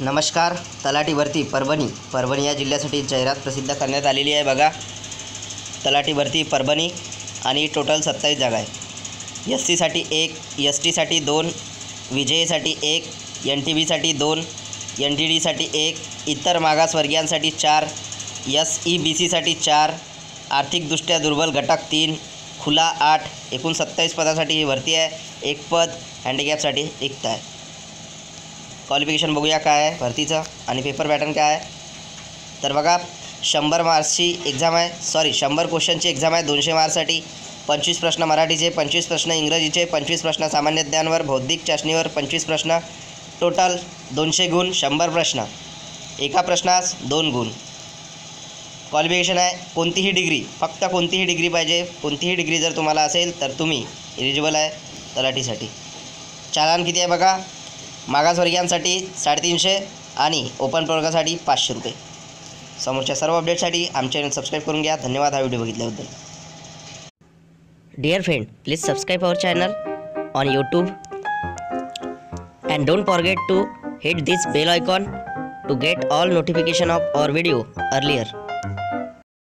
नमस्कार तलाठीवरती परभणी. परभणी या जिल्ह्यासाठी जाहिरात प्रसिद्ध करण्यात आलेली आहे बघा. तलाठीवरती परभणी आणि टोटल सत्तावीस जागा आहे एस सीसाठी एक एस टीसाठी दोन विजयसाठी एक एन टी बीसाठी दोन एन टी डीसाठी एक इतर मागासवर्गीयांसाठी चार एस ई बी सीसाठी चार आर्थिकदृष्ट्या दुर्बल घटक तीन खुला आठ एकूण सत्तावीस पदासाठी ही भरती आहे. एक पद हँडिकॅपसाठी रिक्त आहे. क्वालिफिकेशन बघूया काय आहे भरतीचं. आणि पेपर पॅटर्न काय आहे? तर बघा शंभर मार्क्सची एक्झाम आहे. सॉरी शंभर क्वेश्चनची एक्झाम आहे. दोनशे मार्क्ससाठी पंचवीस प्रश्न मराठीचे पंचवीस प्रश्न इंग्रजीचे पंचवीस प्रश्न सामान्य ज्ञानवर बौद्धिक चाचणीवर पंचवीस प्रश्न. टोटल दोनशे गुण शंभर प्रश्न. एका प्रश्नास दोन गुण. क्वालिफिकेशन आहे. कोणतीही डिग्री फक्त कोणतीही डिग्री पाहिजे. कोणतीही डिग्री जर तुम्हाला असेल तर तुम्ही एलिजिबल आहे तलाठीसाठी. चालान किती आहे बघा? मागासवर्गीयांसाठी साडेतीनशे आणि ओपन प्रवर्गासाठी पाचशे रुपये. समोरच्या सर्व अपडेटसाठी आमच्या चॅनल सबस्क्राईब करून घ्या. धन्यवाद. हा video बघितल्याबद्दल. Dear friend please subscribe our channel on YouTube and don't forget to hit this bell icon to get all notification of our video earlier